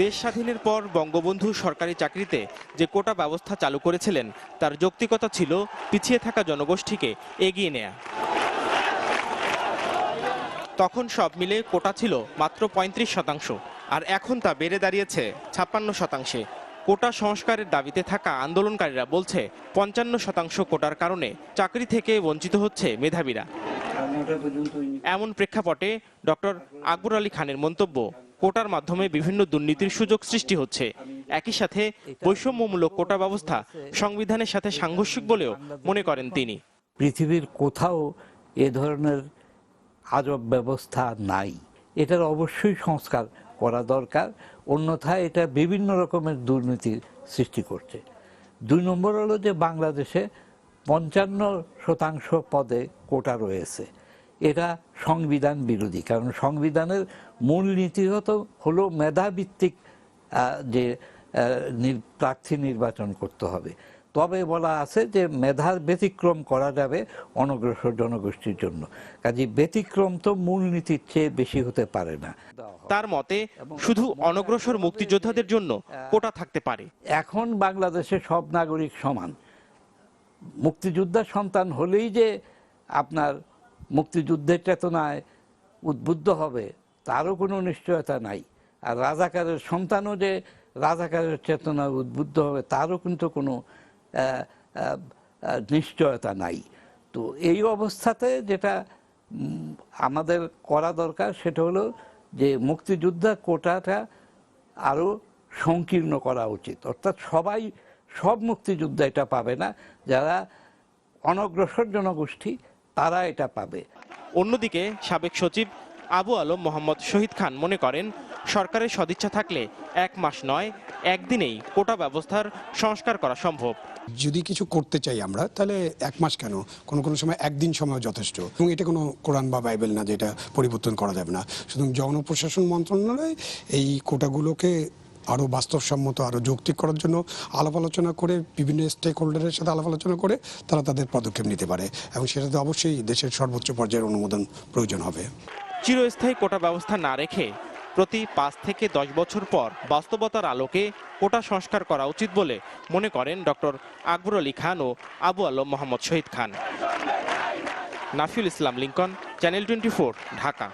দেশ স্বাধীনের পর বঙ্গবন্ধু সরকারি চাকরিতে যে কোটা ব্যবস্থা চালু করেছিলেন, তার যৌক্তিকতা ছিল পিছিয়ে থাকা জনগোষ্ঠীকে এগিয়ে নেয়া। তখন সব মিলে কোটা ছিল মাত্র পঁয়ত্রিশ শতাংশ, আর এখন তা বেড়ে দাঁড়িয়েছে ছাপ্পান্ন শতাংশে। কোটা সংস্কারের দাবিতে থাকা আন্দোলনকারীরা বলছে, পঞ্চান্ন শতাংশ কোটার কারণে চাকরি থেকে বঞ্চিত হচ্ছে মেধাবীরা। এমন প্রেক্ষাপটে ডক্টর আকবর আলী খানের মন্তব্য কোটার মাধ্যমে বিভিন্ন দুর্নীতির সুযোগ সৃষ্টি হচ্ছে। একই সাথে বৈষম্যমূলক কোটা ব্যবস্থা সংবিধানের সাথে সাংঘর্ষিক বলেও মনে করেন তিনি। পৃথিবীর কোথাও এ ধরনের আজব ব্যবস্থা নাই। এটার অবশ্যই সংস্কার করা দরকার। অন্যথায় এটা বিভিন্ন রকমের দুর্নীতির সৃষ্টি করছে। দুই নম্বর হলো যে বাংলাদেশে পঞ্চান্ন শতাংশ পদে কোটা রয়েছে। এটা সংবিধান বিরোধী। কারণ সংবিধানের মূল নীতি হতো হলো মেধাভিত্তিক যে প্রার্থী নির্বাচন করতে হবে। তবে বলা আছে যে মেধার ব্যতিক্রম করা যাবে অনগ্রসর জনগোষ্ঠীর জন্য। কাজে ব্যতিক্রম তো মূল নীতির চেয়ে বেশি হতে পারে না। তার মতে শুধু অনগ্রসর মুক্তিযোদ্ধাদের জন্য কোটা থাকতে পারে। এখন বাংলাদেশে সব নাগরিক সমান। মুক্তিযোদ্ধার সন্তান হলেই যে আপনার মুক্তিযুদ্ধের চেতনায় উদ্বুদ্ধ হবে, তারও কোনো নিশ্চয়তা নাই। আর রাজাকারের সন্তানও যে রাজাকারের চেতনায় উদ্বুদ্ধ হবে, তারও কিন্তু কোনো নিশ্চয়তা নাই। তো এই অবস্থাতে যেটা আমাদের করা দরকার সেটা হলো যে মুক্তিযোদ্ধা কোটাটা আরও সংকীর্ণ করা উচিত। অর্থাৎ সবাই, সব মুক্তিযোদ্ধা এটা পাবে না, যারা অনগ্রসর জনগোষ্ঠী তারা এটা পাবে। অন্যদিকে সাবেক সচিব আবু আলম মোহাম্মদ শহীদ খান মনে করেন সরকারের সদিচ্ছা থাকলে এক মাস নয় একদিনেই কোটা ব্যবস্থার সংস্কার করা সম্ভব। যদি কিছু করতে চাই আমরা তাহলে এক মাস কেন? কোনো কোনো সময় একদিন সময় যথেষ্ট। এবং এটা কোনো কোরআন বা বাইবেল না যেটা পরিবর্তন করা যাবে না। সুতরাং জনপ্রশাসন মন্ত্রণালয় এই কোটাগুলোকে আরও বাস্তবসম্মত, আরও যৌক্তিক করার জন্য আলাপ আলোচনা করে, বিভিন্ন স্টেক হোল্ডারের সাথে আলাপ আলোচনা করে তারা তাদের পদক্ষেপ নিতে পারে এবং সেটাতে অবশ্যই দেশের সর্বোচ্চ পর্যায়ের অনুমোদন প্রয়োজন হবে। চিরস্থায়ী কোটা ব্যবস্থা না রেখে প্রতি পাঁচ থেকে দশ বছর পর বাস্তবতার আলোকে কোটা সংস্কার করা উচিত বলে মনে করেন ডক্টর আকবর আলী খান ও Abu Alam Mohammad Shahid Khan. Nafiul Islam Lincoln, channel twenty Dhaka.